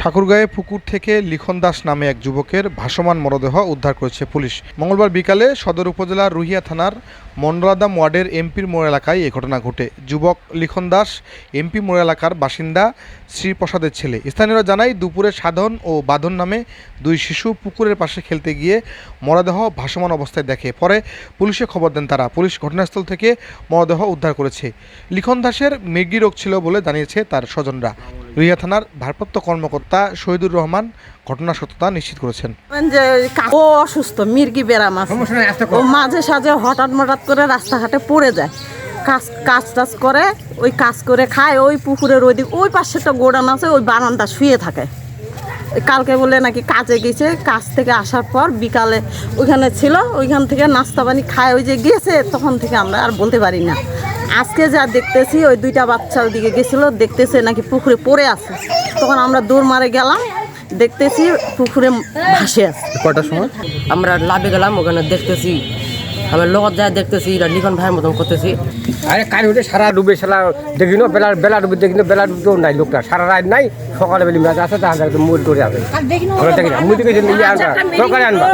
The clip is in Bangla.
ঠাকুরগাঁয়ে পুকুর থেকে লিখন দাস নামে এক যুবকের ভাসমান মরদেহ উদ্ধার করেছে পুলিশ। মঙ্গলবার বিকালে সদর উপজেলার রুহিয়া থানার মন্ডলাদাম ওয়ার্ডের এমপির মোড় এলাকায় এ ঘটনা ঘটে। যুবক লিখন দাস, এমপি মোড় এলাকার বাসিন্দা শ্রীপ্রসাদের ছেলে। স্থানীয়রা জানায়, দুপুরে সাধন ও বাঁধন নামে দুই শিশু পুকুরের পাশে খেলতে গিয়ে মরদেহ ভাসমান অবস্থায় দেখে। পরে পুলিশে খবর দেন তারা। পুলিশ ঘটনাস্থল থেকে মরদেহ উদ্ধার করেছে। লিখন দাসের মৃগী রোগ ছিল বলে জানিয়েছে তার স্বজনরা। রুইয়া থানার ভারপ্রাপ্ত কর্মকর্তা শহীদুর রহমান ঘটনা সত্যতা নিশ্চিত করেছেন। যে ও অসুস্থ মির্গি ব্যারাম আছে। ও মাঝে সাঝে হঠাৎ মঠাৎ করে রাস্তাঘাটে পড়ে যায়। কাজ কাজ টাজ করে ওই কাজ করে খায় ওই পুকুরের ওই দিক ওই পাশে একটা গোডান আছে ওই বারান্দা শুয়ে থাকে। ওই কালকে বলে নাকি কাজে গেছে কাজ থেকে আসার পর বিকালে ওইখানে ছিল ওইখান থেকে নাস্তা পানি খায় ওই যে গেছে তখন থেকে আমরা আর বলতে পারি না। আজকে যা দেখতেছি ওই দুইটা বাচ্চার দিকে গেছিল দেখতেছে নাকি পুকুরে পড়ে আছে। তখন আমরা দৌড় মারে গেলাম দেখতেছি পুকুরে ভাসে আছে। কটার সময়? আমরা লাভে গেলাম ওখানে দেখতেছি আমরা লগত যা দেখতেছি এটা লিখন ভাইয়ের মতন করতেছি। আরে কাল উঠে সারা ডুবে সারা দেখিনো বেলা বেলা ডুবে দেখিনো বেলা ডুবেও নাই লোকটা। সারা রাত নাই সকালে বেলি ম্যাচ আছে তাহলে মুড়ি করে আসে আমরা দেখি না মুড়ি থেকে নিয়ে আনবা সরকারে আনবা।